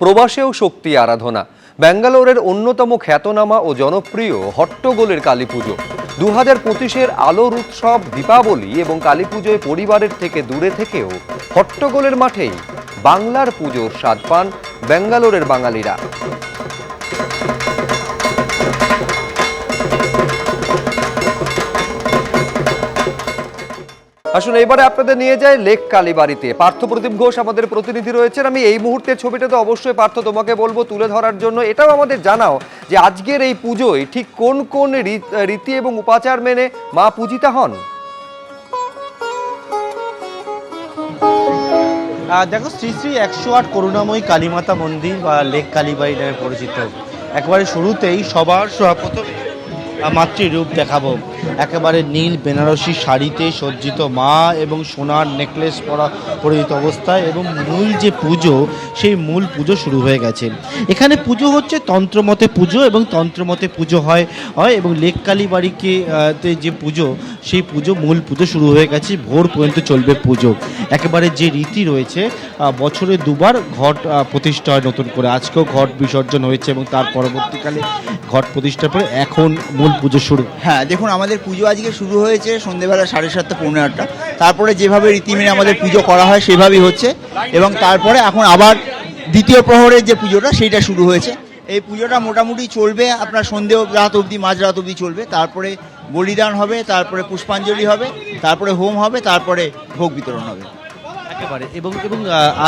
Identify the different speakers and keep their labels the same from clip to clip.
Speaker 1: প্রবাসেও শক্তি আরাধনা। ব্যাঙ্গালোরের অন্যতম খ্যাতনামা ও জনপ্রিয় হট্টগোলের কালী পুজো। দু হাজার পঁচিশের আলোর উৎসব, দীপাবলি এবং কালী পুজোয় পরিবারের থেকে দূরে থেকেও হট্টগোলের মাঠেই বাংলার পুজোর স্বাদ পান ব্যাঙ্গালোরের বাঙালিরা। আসুন, এবারে আপনাদের নিয়ে যায় লেক কালীবাড়িতে। পার্থ প্রদীপ ঘোষ আমাদের প্রতিনিধি রয়েছেন। আমি এই মুহূর্তে ছবিটা তো অবশ্যই পার্থ তোমাকে বলব, তুলে ধরার জন্য। এটাও আমাদের জানাও যে আজকের এই পুজোয় ঠিক কোন কোন রীত- এবং উপাচার মেনে মা পূজিতা হন?
Speaker 2: দেখো, শ্রী শ্রী একশো আট করুণাময়ী কালীমাতা মন্দির বা লেক কালীবাড়ি নামে পরিচিত। একবারে শুরুতেই সবার প্রথমে মাতৃরূপ দেখাবো। একেবারে নীল বেনারসি শাড়িতে সজ্জিত মা এবং সোনার নেকলেস পরা পরিহিত অবস্থায় এবং মূল যে পুজো, সেই মূল পুজো শুরু হয়ে গেছে। এখানে পুজো হচ্ছে তন্ত্রমতে পুজো এবং তন্ত্রমতে পুজো হয় হয় এবং লেক তে যে পুজো সেই পুজো, মূল পুজো শুরু হয়ে গেছে, ভোর পর্যন্ত চলবে পুজো। একেবারে যে রীতি রয়েছে বছরে দুবার ঘট প্রতিষ্ঠা হয় নতুন করে। আজকেও ঘট বিসর্জন হয়েছে এবং তার পরবর্তীকালে ঘট প্রতিষ্ঠার পরে এখন মূল পুজো শুরু।
Speaker 3: হ্যাঁ দেখুন, আমাদের পুজো আজকে শুরু হয়েছে সন্ধেবেলা সাড়ে সাতটা, পৌনে আটটা। তারপরে যেভাবে রীতি মেনে আমাদের পুজো করা হয় সেভাবেই হচ্ছে এবং তারপরে এখন আবার দ্বিতীয় প্রহরের যে পুজোটা, সেইটা শুরু হয়েছে। এই পুজোটা মোটামুটি চলবে, আপনার সন্ধে রাত অবধি মাঝরাত অবধি চলবে। তারপরে বলিদান হবে, তারপরে পুষ্পাঞ্জলি হবে, তারপরে হোম হবে, তারপরে ভোগ বিতরণ হবে।
Speaker 2: একেবারে। এবং এবং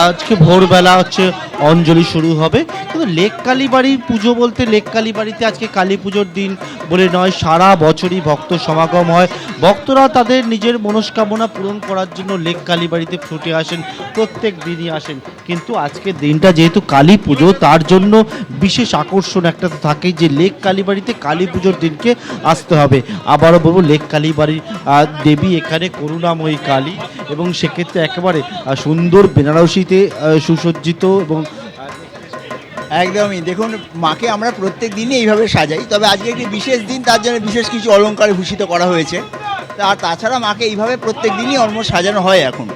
Speaker 2: আজকে ভোরবেলা হচ্ছে অঞ্জলি শুরু হবে। কিন্তু লেক কালীবাড়ির পুজো বলতে, লেক কালীবাড়িতে আজকে কালী পুজোর দিন বলে নয়, সারা বছরই ভক্ত সমাগম হয়। ভক্তরা তাদের নিজের মনস্কামনা পূরণ করার জন্য লেক কালীবাড়িতে ছুটে আসেন, প্রত্যেক দিনই আসেন। কিন্তু আজকের দিনটা যেহেতু কালী পুজো, তার জন্য বিশেষ আকর্ষণ একটা তো থাকেই যে লেক কালীবাড়িতে কালী পুজোর দিনকে আসতে হবে। আবারও বলব, লেক কালীবাড়ির দেবী এখানে করুণাময়ী কালী এবং সেক্ষেত্রে একেবারে সুন্দর বেনারসিতে সুসজ্জিত এবং
Speaker 3: একদমই। দেখুন, মাকে আমরা প্রত্যেক দিনই এইভাবে সাজাই, তবে আজকে একটি বিশেষ দিন, তার জন্য বিশেষ কিছু অলঙ্কারে ভূষিত করা হয়েছে। আর তাছাড়া মাকে এইভাবে প্রত্যেক দিনই অলমোস্ট সাজানো হয় এখন।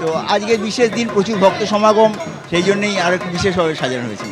Speaker 3: তো আজকে বিশেষ দিন প্রচুর ভক্ত সমাগম সেই জন্যেই আরও একটু বিশেষভাবে সাজানো হয়েছে।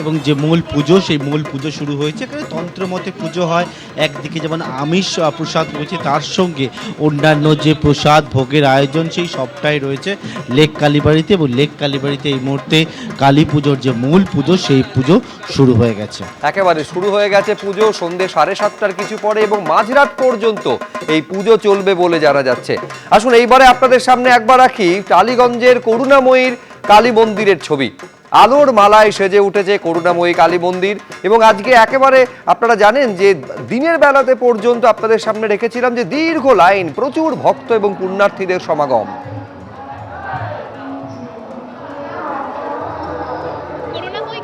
Speaker 2: এবং যে মূল পুজো, সেই মূল পুজো শুরু হয়েছে। এখানে তন্ত্রমতে পুজো হয়। একদিকে যেমন আমিষ প্রসাদ রয়েছে, তার সঙ্গে অন্যান্য যে প্রসাদ ভোগের আয়োজন, সেই সবটাই রয়েছে লেক কালীবাড়িতে এবং লেক কালীবাড়িতে এই মুহূর্তে কালী পুজোর যে মূল পুজো, সেই পুজো শুরু হয়ে গেছে।
Speaker 1: একেবারে শুরু হয়ে গেছে পুজো, সন্ধে সাড়ে সাতটার কিছু পরে এবং মাঝরাত পর্যন্ত এই পুজো চলবে বলে জানা যাচ্ছে। আসুন, এইবারে আপনাদের সামনে একবার রাখি, টালিগঞ্জের করুণাময়ীর কালী মন্দিরের ছবি। আলোর মালায় সেজে উঠেছে করুণাময়ী কালী মন্দির এবং আজকে একেবারে আপনারা জানেন যে দিনের বেলাতে পর্যন্ত আপনাদের সামনে রেখেছিলাম যে দীর্ঘ লাইন প্রচুর ভক্ত এবং পুণ্যার্থীদের সমাগম।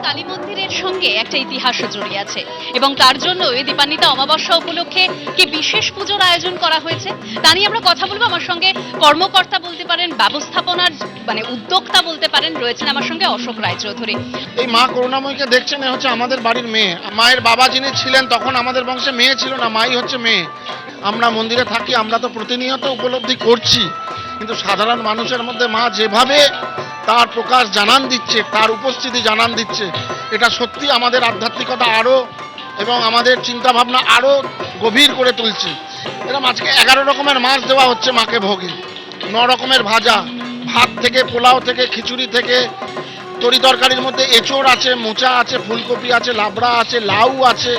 Speaker 4: কালী মন্দিরের সঙ্গে একটা ইতিহাসও জড়িয়ে আছে এবং তার জন্য এই দীপান্বিতা অমাবস্যা উপলক্ষে কি বিশেষ পুজোর আয়োজন করা হয়েছে, তা নিয়ে আমরা কথা বলব। আমার সঙ্গে কর্মকর্তা বলতে পারেন, ব্যবস্থাপনার মানে উদ্যোক্তা বলতে পারেন, রয়েছেন আমার সঙ্গে অশোক রায়চৌধুরী।
Speaker 5: এই মা করুণাময়ীকে দেখছেন হচ্ছে আমাদের বাড়ির মেয়ে। মায়ের বাবা যিনি ছিলেন, তখন আমাদের বংশে মেয়ে ছিল না, মাই হচ্ছে মেয়ে। আমরা মন্দিরে থাকি, আমরা তো প্রতিনিয়ত উপলব্ধি করছি। কিন্তু সাধারণ মানুষের মধ্যে মা যেভাবে তার প্রকাশ জানান দিচ্ছে, তার উপস্থিতি জানান দিচ্ছে। এটা সত্যি আমাদের আধ্যাত্মিকতা আরও এবং আমাদের চিন্তা ভাবনা আরও গভীর করে তুলছে। এরকম আজকে এগারো রকমের মাছ দেওয়া হচ্ছে মাকে ভোগে। ন রকমের ভাজা, ভাত থেকে পোলাও থেকে খিচুড়ি থেকে তরি তরকারির মধ্যে এঁচড় আছে, মোচা আছে, ফুলকপি আছে, লাবড়া আছে, লাউ আছে।